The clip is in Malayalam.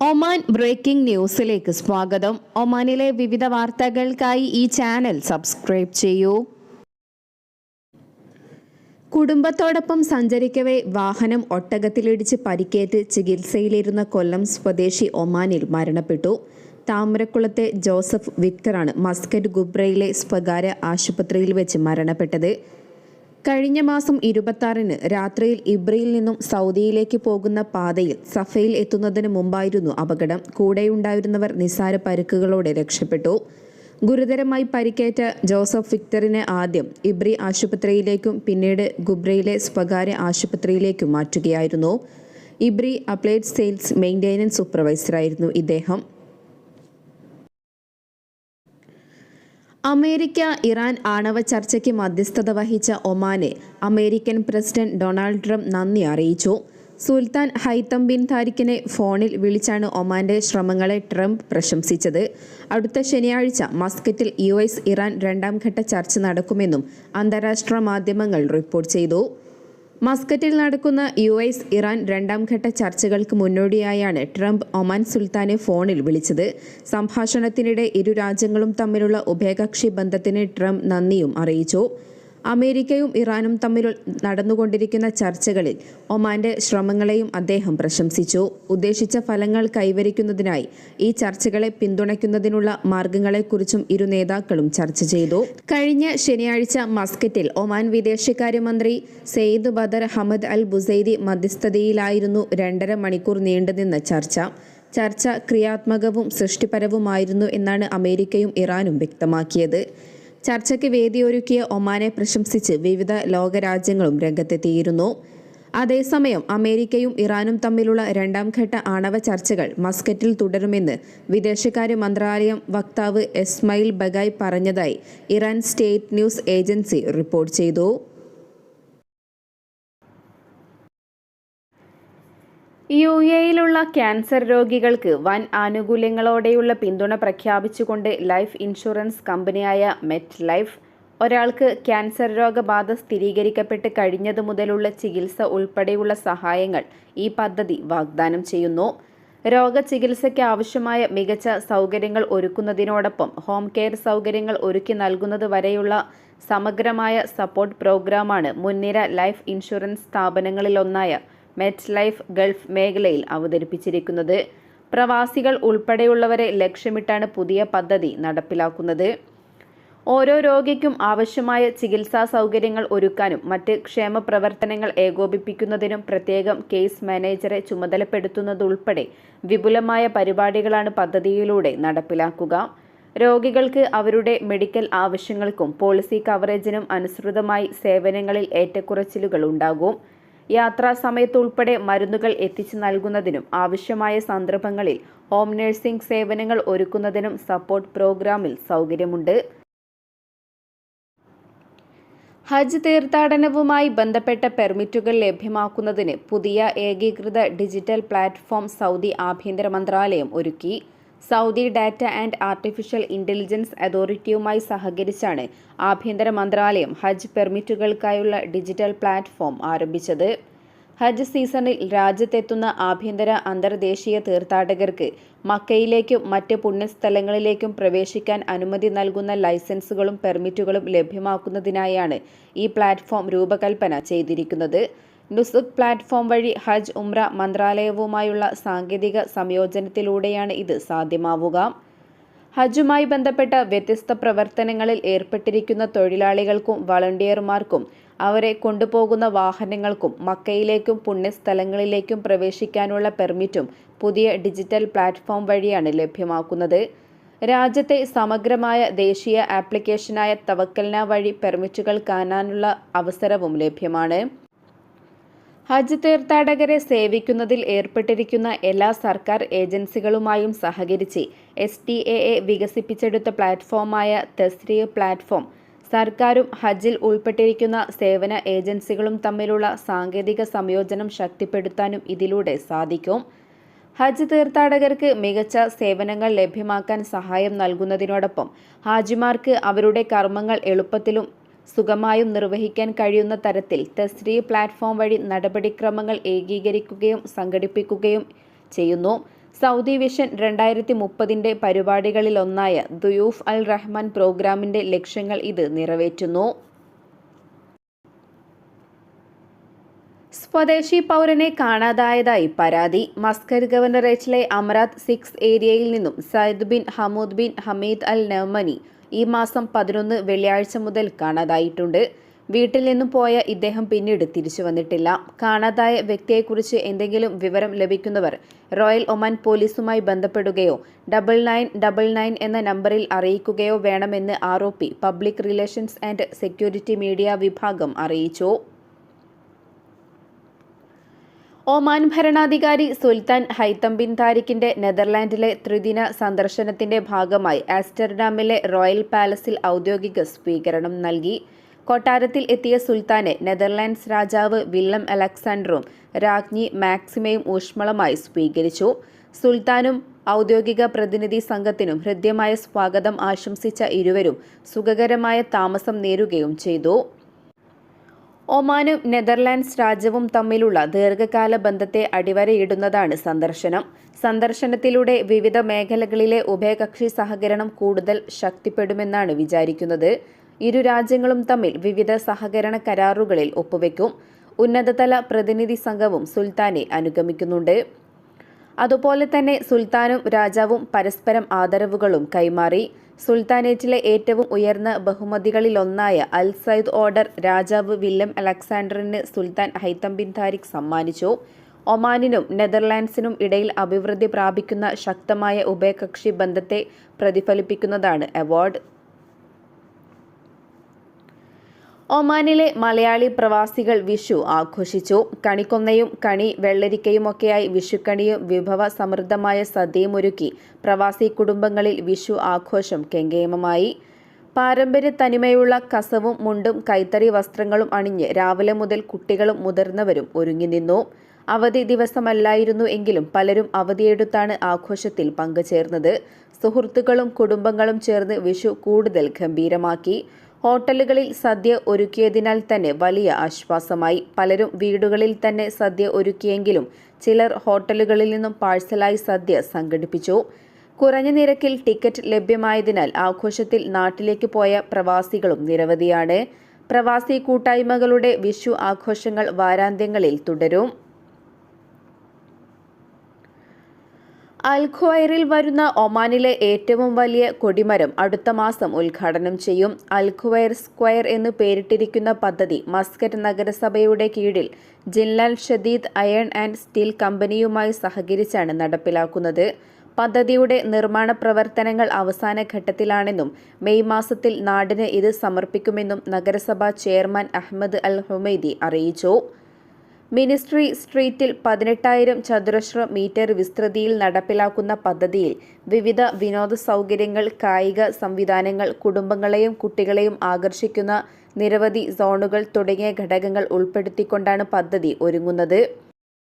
ഒമാൻ ബ്രേക്കിംഗ് ന്യൂസിലേക്ക് സ്വാഗതം. ഒമാനിലെ വിവിധ വാർത്തകൾക്കായി ഈ ചാനൽ സബ്സ്ക്രൈബ് ചെയ്യൂ. കുടുംബത്തോടൊപ്പം സഞ്ചരിക്കവേ വാഹനം ഒട്ടകത്തിലിടിച്ച് പരിക്കേറ്റ് ചികിത്സയിലിരുന്ന കൊല്ലം സ്വദേശി ഒമാനിൽ മരണപ്പെട്ടു. താമരക്കുളത്തെ ജോസഫ് വിക്ടറാണ് മസ്കറ്റ് ഗുബ്രയിലെ സ്വകാര്യ ആശുപത്രിയിൽ വെച്ച് മരണപ്പെട്ടത്. കഴിഞ്ഞ മാസം ഇരുപത്തിയാറിന് രാത്രിയിൽ ഇബ്രയിൽ നിന്നും സൗദിയിലേക്ക് പോകുന്ന പാതയിൽ സഫയിൽ എത്തുന്നതിന് മുമ്പായിരുന്നു അപകടം. കൂടെയുണ്ടായിരുന്നവർ നിസാര പരുക്കുകളോടെ രക്ഷപ്പെട്ടു. ഗുരുതരമായി പരിക്കേറ്റ ജോസഫ് വിക്ടറിനെ ആദ്യം ഇബ്രി ആശുപത്രിയിലേക്കും പിന്നീട് ഗുബ്രയിലെ സ്വകാര്യ ആശുപത്രിയിലേക്കും മാറ്റുകയായിരുന്നു. ഇബ്രി അപ്ലൈഡ് സെയിൽസ് മെയിന്റെനൻസ് സൂപ്പർവൈസറായിരുന്നു ഇദ്ദേഹം. അമേരിക്ക ഇറാൻ ആണവ ചർച്ചയ്ക്ക് മധ്യസ്ഥത വഹിച്ച ഒമാനെ അമേരിക്കൻ പ്രസിഡന്റ് ഡൊണാൾഡ് ട്രംപ് നന്ദി അറിയിച്ചു. സുൽത്താൻ ഹൈത്തം ബിൻ താരിഖിനെ ഫോണിൽ വിളിച്ചാണ് ഒമാന്റെ ശ്രമങ്ങളെ ട്രംപ് പ്രശംസിച്ചത്. അടുത്ത ശനിയാഴ്ച മസ്കറ്റിൽ യു എസ് ഇറാൻ രണ്ടാം ഘട്ട ചർച്ച നടക്കുമെന്നും അന്താരാഷ്ട്ര മാധ്യമങ്ങൾ റിപ്പോർട്ട് ചെയ്തു. മസ്കറ്റിൽ നടക്കുന്ന യു എസ് ഇറാൻ രണ്ടാം ഘട്ട ചർച്ചകൾക്ക് മുന്നോടിയായാണ് ട്രംപ് ഒമാൻ സുൽത്താനെ ഫോണിൽ വിളിച്ചത്. സംഭാഷണത്തിനിടെ ഇരു രാജ്യങ്ങളും തമ്മിലുള്ള ഉഭയകക്ഷി ബന്ധത്തിന് ട്രംപ് നന്ദിയും അറിയിച്ചു. അമേരിക്കയും ഇറാനും തമ്മിൽ നടന്നുകൊണ്ടിരിക്കുന്ന ചർച്ചകളിൽ ഒമാന്റെ ശ്രമങ്ങളെയും അദ്ദേഹം പ്രശംസിച്ചു. ഉദ്ദേശിച്ച ഫലങ്ങൾ കൈവരിക്കുന്നതിനായി ഈ ചർച്ചകളെ പിന്തുണയ്ക്കുന്നതിനുള്ള മാർഗങ്ങളെക്കുറിച്ചും ഇരു നേതാക്കളും ചർച്ച ചെയ്തു. കഴിഞ്ഞ ശനിയാഴ്ച മസ്കറ്റിൽ ഒമാൻ വിദേശകാര്യമന്ത്രി Sayyid Badr Hamad al Busaidi മധ്യസ്ഥതയിലായിരുന്നു രണ്ടര മണിക്കൂർ നീണ്ടുനിന്ന ചർച്ച. ചർച്ച ക്രിയാത്മകവും സൃഷ്ടിപരവുമായിരുന്നു എന്നാണ് അമേരിക്കയും ഇറാനും വ്യക്തമാക്കിയത്. ചർച്ചയ്ക്ക് വേദിയൊരുക്കിയ ഒമാനെ പ്രശംസിച്ച് വിവിധ ലോകരാജ്യങ്ങളും രംഗത്തെത്തിയിരുന്നു. അതേസമയം അമേരിക്കയും ഇറാനും തമ്മിലുള്ള രണ്ടാം ഘട്ട ആണവ ചർച്ചകൾ മസ്കറ്റിൽ തുടരുമെന്ന് വിദേശകാര്യ മന്ത്രാലയം വക്താവ് എസ്മയിൽ ബഗായ് പറഞ്ഞതായി Iran state news agency report ചെയ്തു. യു എയിലുള്ള ക്യാൻസർ രോഗികൾക്ക് വൻ ആനുകൂല്യങ്ങളോടെയുള്ള പിന്തുണ പ്രഖ്യാപിച്ചുകൊണ്ട് ലൈഫ് ഇൻഷുറൻസ് കമ്പനിയായ മെറ്റ് ലൈഫ് ഒരാൾക്ക് ക്യാൻസർ രോഗബാധ സ്ഥിരീകരിക്കപ്പെട്ട് കഴിഞ്ഞതു മുതലുള്ള ചികിത്സ ഉൾപ്പെടെയുള്ള സഹായങ്ങൾ ഈ പദ്ധതി വാഗ്ദാനം ചെയ്യുന്നു. രോഗചികിത്സയ്ക്ക് ആവശ്യമായ മികച്ച സൗകര്യങ്ങൾ ഒരുക്കുന്നതിനോടൊപ്പം ഹോം കെയർ സൗകര്യങ്ങൾ ഒരുക്കി നൽകുന്നത് വരെയുള്ള സമഗ്രമായ സപ്പോർട്ട് പ്രോഗ്രാമാണ് മുൻനിര ലൈഫ് ഇൻഷുറൻസ് സ്ഥാപനങ്ങളിലൊന്നായ മെറ്റ് ലൈഫ് ഗൾഫ് മേഖലയിൽ അവതരിപ്പിച്ചിരിക്കുന്നത്. പ്രവാസികൾ ഉൾപ്പെടെയുള്ളവരെ ലക്ഷ്യമിട്ടാണ് പുതിയ പദ്ധതി നടപ്പിലാക്കുന്നത്. ഓരോ രോഗിക്കും ആവശ്യമായ ചികിത്സാ സൗകര്യങ്ങൾ ഒരുക്കാനും മറ്റ് ക്ഷേമ പ്രവർത്തനങ്ങൾ ഏകോപിപ്പിക്കുന്നതിനും പ്രത്യേകം കേസ് മാനേജറെ ചുമതലപ്പെടുത്തുന്നതുൾപ്പെടെ വിപുലമായ പരിപാടികളാണ് പദ്ധതിയിലൂടെ നടപ്പിലാക്കുക. രോഗികൾക്ക് അവരുടെ മെഡിക്കൽ ആവശ്യങ്ങൾക്കും പോളിസി കവറേജിനും അനുസൃതമായി സേവനങ്ങളിൽ ഏറ്റക്കുറച്ചിലുകൾ ഉണ്ടാകും. യാത്രാ സമയത്തുൾപ്പെടെ മരുന്നുകൾ എത്തിച്ചു നൽകുന്നതിനും ആവശ്യമായ സന്ദർഭങ്ങളിൽ ഹോം നഴ്സിംഗ് സേവനങ്ങൾ ഒരുക്കുന്നതിനും സപ്പോർട്ട് പ്രോഗ്രാമിൽ സൗകര്യമുണ്ട്. ഹജ്ജ് തീർത്ഥാടനവുമായി ബന്ധപ്പെട്ട പെർമിറ്റുകൾ ലഭ്യമാക്കുന്നതിന് പുതിയ ഏകീകൃത ഡിജിറ്റൽ പ്ലാറ്റ്ഫോം സൗദി ആഭ്യന്തര മന്ത്രാലയം ഒരുക്കി. Saudi data and artificial intelligence അതോറിറ്റിയുമായി സഹകരിച്ചാണ് ആഭ്യന്തര മന്ത്രാലയം ഹജ്ജ് പെർമിറ്റുകൾക്കായുള്ള ഡിജിറ്റൽ പ്ലാറ്റ്ഫോം ആരംഭിച്ചത്. ഹജ്ജ് സീസണിൽ രാജ്യത്തെത്തുന്ന ആഭ്യന്തര അന്തർദേശീയ തീർത്ഥാടകർക്ക് മക്കയിലേക്കും മറ്റ് പുണ്യസ്ഥലങ്ങളിലേക്കും പ്രവേശിക്കാൻ അനുമതി നൽകുന്ന ലൈസൻസുകളും പെർമിറ്റുകളും ലഭ്യമാക്കുന്നതിനായാണ് ഈ പ്ലാറ്റ്ഫോം രൂപകൽപ്പന ചെയ്തിരിക്കുന്നത്. നുസുക് പ്ലാറ്റ്ഫോം വഴി ഹജ്ജ് ഉംറ മന്ത്രാലയവുമായുള്ള സാങ്കേതിക സംയോജനത്തിലൂടെയാണ് ഇത് സാധ്യമാവുക. ഹജ്ജുമായി ബന്ധപ്പെട്ട വ്യത്യസ്ത പ്രവർത്തനങ്ങളിൽ ഏർപ്പെട്ടിരിക്കുന്ന തൊഴിലാളികൾക്കും വളണ്ടിയർമാർക്കും അവരെ കൊണ്ടുപോകുന്ന വാഹനങ്ങൾക്കും മക്കയിലേക്കും പുണ്യസ്ഥലങ്ങളിലേക്കും പ്രവേശിക്കാനുള്ള പെർമിറ്റും പുതിയ ഡിജിറ്റൽ പ്ലാറ്റ്ഫോം വഴിയാണ് ലഭ്യമാക്കുന്നത്. രാജ്യത്തെ സമഗ്രമായ ദേശീയ ആപ്ലിക്കേഷനായ തവക്കൽന വഴി പെർമിറ്റുകൾ കാണാനുള്ള അവസരവും ലഭ്യമാണ്. ഹജ്ജ് തീർത്ഥാടകരെ സേവിക്കുന്നതിൽ ഏർപ്പെട്ടിരിക്കുന്ന എല്ലാ സർക്കാർ ഏജൻസികളുമായും സഹകരിച്ച് എസ് ടി എ എ വികസിപ്പിച്ചെടുത്ത പ്ലാറ്റ്ഫോമായ തെസ്രീ പ്ലാറ്റ്ഫോം സർക്കാരും ഹജ്ജിൽ ഉൾപ്പെട്ടിരിക്കുന്ന സേവന ഏജൻസികളും തമ്മിലുള്ള സാങ്കേതിക സംയോജനം ശക്തിപ്പെടുത്താനും ഇതിലൂടെ സാധിക്കും. ഹജ്ജ് തീർത്ഥാടകർക്ക് മികച്ച സേവനങ്ങൾ ലഭ്യമാക്കാൻ സഹായം നൽകുന്നതിനോടൊപ്പം ഹാജിമാർക്ക് അവരുടെ കർമ്മങ്ങൾ എളുപ്പത്തിലും സുഗമായും നിർവഹിക്കാൻ കഴിയുന്ന തരത്തിൽ തസ്രീ പ്ലാറ്റ്ഫോം വഴി നടപടിക്രമങ്ങൾ ഏകീകരിക്കുകയും സംഘടിപ്പിക്കുകയും ചെയ്യുന്നു. സൗദി വിഷൻ രണ്ടായിരത്തി മുപ്പതിന്റെ പരിപാടികളിലൊന്നായ ദുയൂഫ് അൽ റഹ്മാൻ പ്രോഗ്രാമിന്റെ ലക്ഷ്യങ്ങൾ ഇത് നിറവേറ്റുന്നു. സ്വദേശി പൗരനെ കാണാതായതായി പരാതി. മസ്കർ ഗവർണറേറ്റിലെ അമറാത്ത് സിക്സ് ഏരിയയിൽ നിന്നും Sayyid bin Hamood bin Hamid al Nawmani ഈ മാസം പതിനൊന്ന് വെള്ളിയാഴ്ച മുതൽ കാണാതായിട്ടുണ്ട്. വീട്ടിൽ നിന്നും പോയ ഇദ്ദേഹം പിന്നീട് തിരിച്ചു വന്നിട്ടില്ല. കാണാതായ വ്യക്തിയെക്കുറിച്ച് എന്തെങ്കിലും വിവരം ലഭിക്കുന്നവർ റോയൽ ഒമാൻ പോലീസുമായി ബന്ധപ്പെടുകയോ ഡബിൾ നയൻ ഡബിൾ നയൻ എന്ന നമ്പറിൽ അറിയിക്കുകയോ വേണമെന്ന് ആരോപി public relations and security media വിഭാഗം അറിയിച്ചു. ഒമാൻ ഭരണാധികാരി സുൽത്താൻ ഹൈത്തം ബിൻ താരിഖിന്റെ നെതർലാൻഡിലെ ത്രിദിന സന്ദർശനത്തിന്റെ ഭാഗമായി ആസ്റ്റർഡാമിലെ റോയൽ പാലസിൽ ഔദ്യോഗിക സ്വീകരണം നൽകി. കൊട്ടാരത്തിൽ എത്തിയ സുൽത്താനെ നെതർലാൻഡ്സ് രാജാവ് വില്ലം അലക്സാണ്ടറും രാജ്ഞി മാക്സിമയും ഊഷ്മളമായി സ്വീകരിച്ചു. സുൽത്താനും ഔദ്യോഗിക പ്രതിനിധി സംഘത്തിനും ഹൃദ്യമായ സ്വാഗതം ആശംസിച്ച ഇരുവരും സുഖകരമായ താമസം നേരുകയും ചെയ്തു. ഒമാനും നെതർലാൻഡ്സ് രാജ്യവും തമ്മിലുള്ള ദീർഘകാല ബന്ധത്തെ അടിവരയിടുന്നതാണ് സന്ദർശനം. സന്ദർശനത്തിലൂടെ വിവിധ മേഖലകളിലെ ഉഭയകക്ഷി സഹകരണം കൂടുതൽ ശക്തിപ്പെടുമെന്നാണ് വിചാരിക്കുന്നത്. ഇരു രാജ്യങ്ങളും തമ്മിൽ വിവിധ സഹകരണ കരാറുകളിൽ ഒപ്പുവെക്കും. ഉന്നതതല പ്രതിനിധി സംഘവും സുൽത്താനെ അനുഗമിക്കുന്നുണ്ട്. അതുപോലെ തന്നെ സുൽത്താനും രാജാവും പരസ്പരം ആദരവുകളും കൈമാറി. സുൽത്താനേറ്റിലെ ഏറ്റവും ഉയർന്ന ബഹുമതികളിലൊന്നായ അൽ സയ്ദ് ഓർഡർ രാജാവ് വില്യം അലക്സാണ്ടറിന് സുൽത്താൻ ഹൈത്തം ബിൻ താരിഖ് സമ്മാനിച്ചു. ഒമാനിനും നെതർലാൻഡ്സിനും ഇടയിൽ അഭിവൃദ്ധി പ്രാപിക്കുന്ന ശക്തമായ ഉഭയകക്ഷി ബന്ധത്തെ പ്രതിഫലിപ്പിക്കുന്നതാണ് അവാർഡ്. ഒമാനിലെ മലയാളി പ്രവാസികൾ വിഷു ആഘോഷിച്ചു. കണിക്കൊന്നയും കണി വെള്ളരിക്കയുമൊക്കെയായി വിഷുക്കണിയും വിഭവ സമൃദ്ധമായ സദ്യയും ഒരുക്കി പ്രവാസി കുടുംബങ്ങളിൽ വിഷു ആഘോഷം കെങ്കേമമായി. പാരമ്പര്യ തനിമയുള്ള കസവും മുണ്ടും കൈത്തറി വസ്ത്രങ്ങളും അണിഞ്ഞ് രാവിലെ മുതൽ കുട്ടികളും മുതിർന്നവരും ഒരുങ്ങി നിന്നു. അവധി ദിവസമല്ലായിരുന്നു എങ്കിലും പലരും അവധിയെടുത്താണ് ആഘോഷത്തിൽ പങ്കുചേർന്നത്. സുഹൃത്തുക്കളും കുടുംബങ്ങളും ചേർന്ന് വിഷു കൂടുതൽ ഗംഭീരമാക്കി. ഹോട്ടലുകളിൽ സദ്യ ഒരുക്കിയതിനാൽ തന്നെ വലിയ ആശ്വാസമായി. പലരും വീടുകളിൽ തന്നെ സദ്യ ഒരുക്കിയെങ്കിലും ചിലർ ഹോട്ടലുകളിൽ നിന്നും പാഴ്സലായി സദ്യ സംഘടിപ്പിച്ചു. കുറഞ്ഞ നിരക്കിൽ ടിക്കറ്റ് ലഭ്യമായതിനാൽ ആഘോഷത്തിൽ നാട്ടിലേക്ക് പോയ പ്രവാസികളും നിരവധിയാണ്. പ്രവാസി കൂട്ടായ്മകളുടെ വിഷു ആഘോഷങ്ങൾ വാരാന്ത്യങ്ങളിൽ തുടരും. അൽഖ്വയറിൽ വരുന്ന ഒമാനിലെ ഏറ്റവും വലിയ കൊടിമരം അടുത്ത മാസം ഉദ്ഘാടനം ചെയ്യും. അൽഖ്വയർ സ്ക്വയർ എന്ന് പേരിട്ടിരിക്കുന്ന പദ്ധതി മസ്കറ്റ് നഗരസഭയുടെ കീഴിൽ Jindal Shadeed iron and steel കമ്പനിയുമായി സഹകരിച്ചാണ് നടപ്പിലാക്കുന്നത്. പദ്ധതിയുടെ നിർമ്മാണ പ്രവർത്തനങ്ങൾ അവസാന ഘട്ടത്തിലാണെന്നും മെയ് മാസത്തിൽ നാടിന് ഇത് സമർപ്പിക്കുമെന്നും നഗരസഭാ ചെയർമാൻ അഹമ്മദ് അൽ ഹുമൈദി അറിയിച്ചു. മിനിസ്ട്രി സ്ട്രീറ്റിൽ പതിനെട്ടായിരം ചതുരശ്ര മീറ്റർ വിസ്തൃതിയിൽ നടപ്പിലാക്കുന്ന പദ്ധതിയിൽ വിവിധ വിനോദ സൗകര്യങ്ങൾ കായിക സംവിധാനങ്ങൾ കുടുംബങ്ങളെയും കുട്ടികളെയും ആകർഷിക്കുന്ന നിരവധി സോണുകൾ തുടങ്ങിയ ഘടകങ്ങൾ ഉൾപ്പെടുത്തിക്കൊണ്ടാണ് പദ്ധതി ഒരുങ്ങുന്നത്.